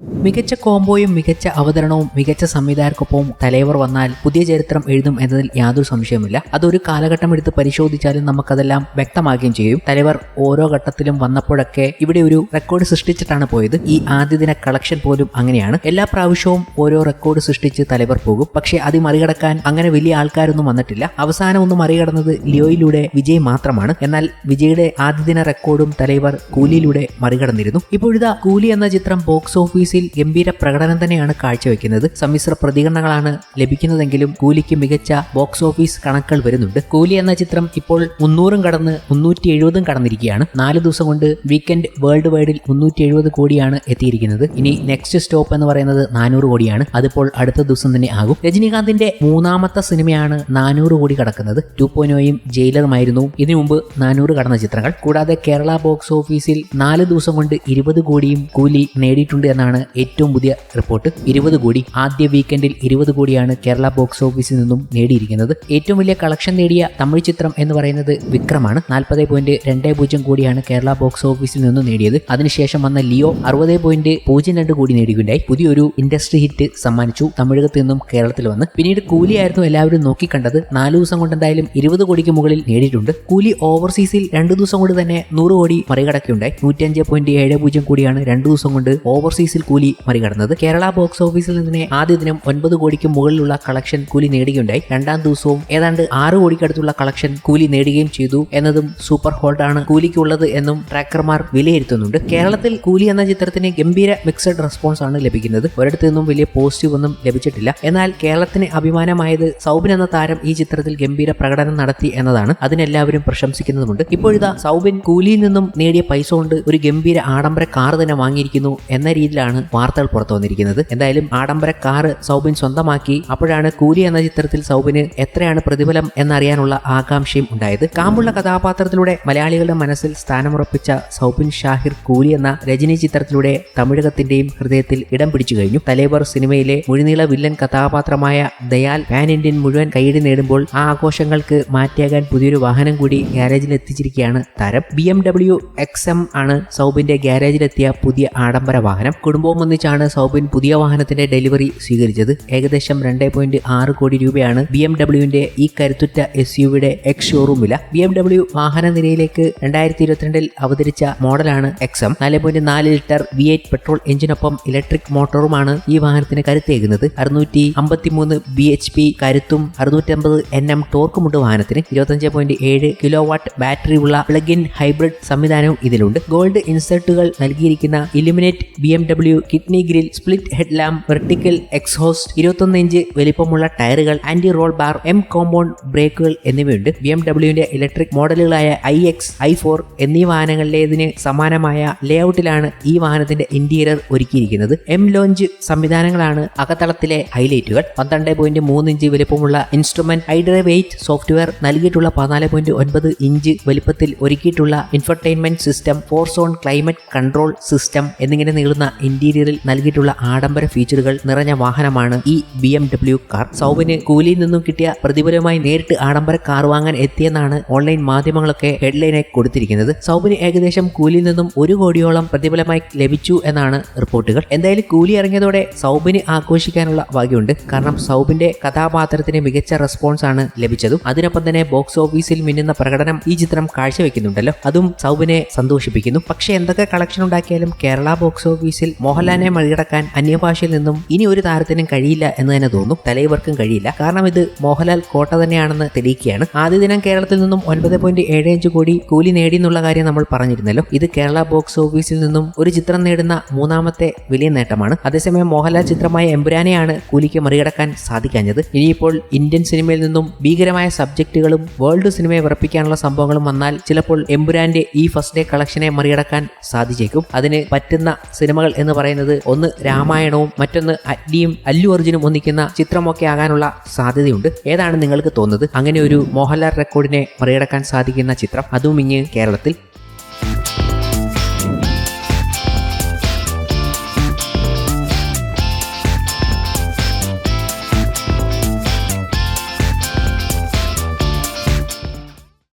മികച്ച കോംബോയും മികച്ച അവതരണവും മികച്ച സംവിധായകർക്കൊപ്പവും തലൈവർ വന്നാൽ പുതിയ ചരിത്രം എഴുതും എന്നതിൽ യാതൊരു സംശയവുമില്ല. അതൊരു കാലഘട്ടം എടുത്ത് പരിശോധിച്ചാലും നമുക്കതെല്ലാം വ്യക്തമാകുകയും ചെയ്യും. തലൈവർ ഓരോ ഘട്ടത്തിലും വന്നപ്പോഴൊക്കെ ഇവിടെ ഒരു റെക്കോർഡ് സൃഷ്ടിച്ചിട്ടാണ് പോയത്. ഈ ആദ്യ ദിന കളക്ഷൻ പോലും അങ്ങനെയാണ്. എല്ലാ പ്രാവശ്യവും ഓരോ റെക്കോർഡ് സൃഷ്ടിച്ച് തലൈവർ പോകും. പക്ഷേ അത് മറികടക്കാൻ അങ്ങനെ വലിയ ആൾക്കാരൊന്നും വന്നിട്ടില്ല. അവസാനം ഒന്ന് മറികടന്നത് ലിയോയിലൂടെ വിജയ് മാത്രമാണ്. എന്നാൽ വിജയുടെ ആദ്യ ദിന റെക്കോർഡും തലൈവർ കൂലിയിലൂടെ മറികടന്നിരുന്നു. ഇപ്പോഴിതാ കൂലി എന്ന ചിത്രം ബോക്സ് ഓഫീസിൽ ഗംഭീര പ്രകടനം തന്നെയാണ് കാഴ്ചവെക്കുന്നത്. സമ്മിശ്ര പ്രതികരണങ്ങളാണ് ലഭിക്കുന്നതെങ്കിലും കൂലിക്ക് മികച്ച ബോക്സ് ഓഫീസ് കണക്കുകൾ വരുന്നുണ്ട്. കൂലി എന്ന ചിത്രം ഇപ്പോൾ മുന്നൂറും കടന്ന് മുന്നൂറ്റി എഴുപതും കടന്നിരിക്കുകയാണ്. നാല് ദിവസം കൊണ്ട് വീക്കെൻഡ് വേൾഡ് വൈഡിൽ മുന്നൂറ്റി എഴുപത് കോടിയാണ് എത്തിയിരിക്കുന്നത്. ഇനി നെക്സ്റ്റ് സ്റ്റോപ്പ് എന്ന് പറയുന്നത് നാനൂറ് കോടിയാണ്. അതിപ്പോൾ അടുത്ത ദിവസം തന്നെ ആകും. രജനീകാന്തിന്റെ മൂന്നാമത്തെ സിനിമയാണ് നാനൂറ് കോടി കടക്കുന്നത്. ടു പോയിന്റോയും ജയിലറുമായിരുന്നു. ഇതിനു മുമ്പ് നാനൂറ് കടന്ന ചിത്രങ്ങൾ. കൂടാതെ കേരള ബോക്സ് ഓഫീസിൽ നാല് ദിവസം കൊണ്ട് ഇരുപത് കോടിയും കൂലി നേടിയിട്ടുണ്ട് എന്നാണ് ഏറ്റവും പുതിയ റിപ്പോർട്ട്. ഇരുപത് കോടി. ആദ്യ വീക്കെൻഡിൽ ഇരുപത് കോടിയാണ് കേരള ബോക്സ് ഓഫീസിൽ നിന്നും നേടിയിരിക്കുന്നത്. ഏറ്റവും വലിയ കളക്ഷൻ നേടിയ തമിഴ് ചിത്രം എന്ന് പറയുന്നത് വിക്രമാണ്. നാൽപ്പത് പോയിന്റ് രണ്ട് പൂജ്യം കോടിയാണ് കേരള ബോക്സ് ഓഫീസിൽ നിന്നും നേടിയത്. അതിനുശേഷം വന്ന ലിയോ അറുപത് പോയിന്റ് പൂജ്യം രണ്ട് കോടി നേടുകയുണ്ടായി പുതിയൊരു ഇൻഡസ്ട്രി ഹിറ്റ് സമ്മാനിച്ചു. തമിഴകത്ത് നിന്നും കേരളത്തിൽ വന്ന്. പിന്നീട് കൂലിയായിരുന്നു എല്ലാവരും നോക്കിക്കണ്ടത്. നാല് ദിവസം കൊണ്ട് എന്തായാലും ഇരുപത് കോടിക്ക് മുകളിൽ നേടിയിട്ടുണ്ട്. കൂലി ഓവർസീസിൽ രണ്ടു ദിവസം കൊണ്ട് തന്നെ നൂറ് കോടി മറികടക്കുകയുണ്ടായി. നൂറ്റഞ്ച് പോയിന്റ് ഏഴ് പൂജ്യം കോടിയാണ് രണ്ടു ദിവസം കൊണ്ട് ഓവർസീസിൽ കൂലി മറികടന്നത്. കേരള ബോക്സ് ഓഫീസിൽ നിന്നെ ആദ്യ ദിനം ഒൻപത് കോടിക്ക് മുകളിലുള്ള കളക്ഷൻ കൂലി നേടുകയുണ്ടായി. രണ്ടാം ദിവസവും ഏതാണ്ട് ആറ് കോടിക്കടുത്തുള്ള കളക്ഷൻ കൂലി നേടുകയും ചെയ്തു എന്നതും സൂപ്പർ ഹോൾഡ് ആണ് കൂലിക്കുള്ളത് എന്നും ട്രാക്കർമാർ വിലയിരുത്തുന്നുണ്ട്. കേരളത്തിൽ കൂലി എന്ന ചിത്രത്തിന് ഗംഭീര മിക്സഡ് റെസ്പോൺസ് ആണ് ലഭിക്കുന്നത്. ഒരിടത്തു നിന്നും വലിയ പോസിറ്റീവ് ഒന്നും ലഭിച്ചിട്ടില്ല. എന്നാൽ കേരളത്തിന് അഭിമാനമായത് സൗബിൻ എന്ന താരം ഈ ചിത്രത്തിൽ ഗംഭീര പ്രകടനം നടത്തി എന്നതാണ്. അതിനെല്ലാവരും പ്രശംസിക്കുന്നതുമുണ്ട്. ഇപ്പോഴിതാ സൗബിൻ കൂലിയിൽ നിന്നും നേടിയ പൈസ കൊണ്ട് ഒരു ഗംഭീര ആഡംബര കാർ തന്നെ വാങ്ങിയിരിക്കുന്നു എന്ന രീതിയിലാണ് വാർത്തകൾ പുറത്തു വന്നിരിക്കുന്നത്. എന്തായാലും ആഡംബര കാറ് സൗബിൻ സ്വന്തമാക്കി. അപ്പോഴാണ് കൂലി എന്ന ചിത്രത്തിൽ സൗബിന് എത്രയാണ് പ്രതിഫലം എന്നറിയാനുള്ള ആകാംക്ഷയും ഉണ്ടായത്. കാമ്പുള്ള കഥാപാത്രത്തിലൂടെ മലയാളികളുടെ മനസ്സിൽ സ്ഥാനമുറപ്പിച്ച സൗബിൻ ഷാഹിർ കൂലി എന്ന രജനി ചിത്രത്തിലൂടെ തമിഴകത്തിന്റെയും ഹൃദയത്തിൽ ഇടം പിടിച്ചു കഴിഞ്ഞു. തലേബർ സിനിമയിലെ മുഴുനീള വില്ലൻ കഥാപാത്രമായ ദയാൽ പാൻ ഇന്ത്യൻ മുഴുവൻ കൈയടി നേടുമ്പോൾ ആ ആഘോഷങ്ങൾക്ക് മാറ്റിയാകാൻ പുതിയൊരു വാഹനം കൂടി ഗ്യാരേജിൽ എത്തിച്ചിരിക്കുകയാണ് താരം. B M W X M ആണ് സൗബിന്റെ ഗ്യാരേജിലെത്തിയ പുതിയ ആഡംബര വാഹനം. കുടുംബവും ഒന്നിച്ചാണ് സൗബിൻ പുതിയ വാഹനത്തിന്റെ ഡെലിവറി സ്വീകരിച്ചത്. ഏകദേശം രണ്ട് പോയിന്റ് ആറ് കോടി രൂപയാണ് ബി എം ഡബ്ല്യുവിന്റെ ഈ കരുത്തുറ്റ എസ് യുവിയുടെ എക്സ് ഷോറൂം വില. ബി എം ഡബ്ല്യു വാഹന നിരയിലേക്ക് രണ്ടായിരത്തി ഇരുപത്തിരണ്ടിൽ അവതരിച്ച മോഡലാണ് എക്സ് നാല് പോയിന്റ് നാല് ലിറ്റർ വി എയ്റ്റ് പെട്രോൾ എഞ്ചിനൊപ്പം ഇലക്ട്രിക് മോട്ടോറുമാണ് ഈ വാഹനത്തിന് കരുത്തേകുന്നത്. അറുന്നൂറ്റി അമ്പത്തിമൂന്ന് ബി എച്ച് പി കരുത്തും അറുന്നൂറ്റമ്പത് എൻ എം ടോർക്കുമുണ്ട് വാഹനത്തിന്. ഇരുപത്തഞ്ച് പോയിന്റ് ഏഴ് കിലോ വാട്ട് ബാറ്ററി ഉള്ള പ്ലഗ് ഇൻ ഹൈബ്രിഡ് സംവിധാനവും ഇതിലുണ്ട്. ഗോൾഡ് ഇൻസെർട്ടുകൾ നൽകിയിരിക്കുന്ന illuminate B M W kidney grill split head lamp vertical exhaust ഇരുപത്തൊന്ന് ഇഞ്ച് വലിപ്പമുള്ള ടയറുകൾ anti roll bar M compound ബ്രേക്കുകൾ എന്നിവയുണ്ട്. ബി എം ഡബ്ല്യുവിന്റെ ഇലക്ട്രിക് മോഡലുകളായ ഐ എക്സ് ഐ ഫോർ എന്നീ വാഹനങ്ങളിലേതിന് സമാനമായ ലേഔട്ടിലാണ് ഈ വാഹനത്തിന്റെ ഇന്റീരിയർ ഒരുക്കിയിരിക്കുന്നത്. എം ലോഞ്ച് സംവിധാനങ്ങളാണ് അകത്തളത്തിലെ ഹൈലൈറ്റുകൾ. പന്ത്രണ്ട് പോയിന്റ് മൂന്ന് ഇഞ്ച് വലിപ്പമുള്ള ഇൻസ്ട്രുമെന്റ് ഹൈഡ്രേ വെയ്റ്റ് സോഫ്റ്റ്വെയർ നൽകിയിട്ടുള്ള പതിനാല് പോയിന്റ് ഒൻപത് ഇഞ്ച് വലിപ്പത്തിൽ ഒരുക്കിയിട്ടുള്ള infotainment system four zone climate control system എന്നിങ്ങനെ നീളുന്ന ഇന്റീരിയറിൽ നൽകിയിട്ടുള്ള ആഡംബര ഫീച്ചറുകൾ നിറഞ്ഞ വാഹനമാണ് ഈ ബി എം ഡബ്ല്യു കാർ. സൗബിന് കൂലിയിൽ നിന്നും കിട്ടിയ പ്രതിഫലമായി നേരിട്ട് ആഡംബര കാർ വാങ്ങാൻ എത്തിയെന്നാണ് ഓൺലൈൻ മാധ്യമങ്ങളൊക്കെ ഹെഡ്ലൈനായി കൊടുത്തിരിക്കുന്നത്. സൗബിന് ഏകദേശം കൂലിയിൽ നിന്നും ഒരു കോടിയോളം പ്രതിഫലമായി ലഭിച്ചു എന്നാണ് റിപ്പോർട്ടുകൾ. എന്തായാലും കൂലി ഇറങ്ങിയതോടെ സൗബിന് ആഘോഷിക്കാനുള്ള ഭാഗ്യമുണ്ട്. കാരണം സൗബിന്റെ കഥാപാത്രത്തിന് മികച്ച റെസ്പോൺസ് ആണ് ലഭിച്ചതും. അതിനൊപ്പം തന്നെ ബോക്സ് ഓഫീസിൽ മിന്നുന്ന പ്രകടനം ഈ ചിത്രം കാഴ്ചവെക്കുന്നുണ്ടല്ലോ. അതും സൗബിനെ സന്തോഷിപ്പിക്കുന്നു. പക്ഷേ എന്തൊക്കെ കളക്ഷൻ ഉണ്ടാക്കിയാലും കേരള ബോക്സ് ഓഫീസിൽ മോഹൻലാലിനെ മറികടക്കാൻ അന്യഭാഷയിൽ നിന്നും ഇനി ഒരു താരത്തിനും കഴിയില്ല എന്ന് തന്നെ തോന്നും. തലൈവർക്കും കഴിയില്ല. കാരണം ഇത് മോഹൻലാൽ കോട്ട തന്നെയാണെന്ന് തെളിയിക്കുകയാണ്. ആദ്യ ദിനം കേരളത്തിൽ നിന്നും ഒൻപത് പോയിന്റ് ഏഴ് അഞ്ച് കോടി കൂലി നേടി എന്നുള്ള കാര്യം നമ്മൾ പറഞ്ഞിരുന്നല്ലോ. ഇത് കേരള ബോക്സ് ഓഫീസിൽ നിന്നും ഒരു ചിത്രം നേടുന്ന മൂന്നാമത്തെ വലിയ നേട്ടമാണ്. അതേസമയം മോഹൻലാൽ ചിത്രമായ എമ്പുരാനെയാണ് കൂലിക്ക് മറികടക്കാൻ സാധിക്കാഞ്ഞത്. ഇനിയിപ്പോൾ ഇന്ത്യൻ സിനിമയിൽ നിന്നും ഭീകരമായ സബ്ജക്റ്റുകളും വേൾഡ് സിനിമയെ വിറപ്പിക്കാനുള്ള സംഭവങ്ങളും വന്നാൽ ചിലപ്പോൾ എമ്പുരാന്റെ ഈ ഫസ്റ്റ് ഡേ കളക്ഷനെ മറികടക്കാൻ സാധിച്ചേക്കും. അതിന് പറ്റുന്ന സിനിമകൾ എന്ന് പറയുന്നത് ഒന്ന് രാമായണവും മറ്റൊന്ന് അഗ്നിയും അല്ലു അർജുനും ഒന്നിക്കുന്ന ചിത്രമൊക്കെ ആകാനുള്ള സാധ്യതയുണ്ട്. ഏതാണ് നിങ്ങൾക്ക് തോന്നുന്നത്? അങ്ങനെ ഒരു മോഹൻലാൽ റെക്കോർഡിനെ മറികടക്കാൻ സാധിക്കുന്ന ചിത്രം. അതും ഇങ്ങ് കേരളത്തിൽ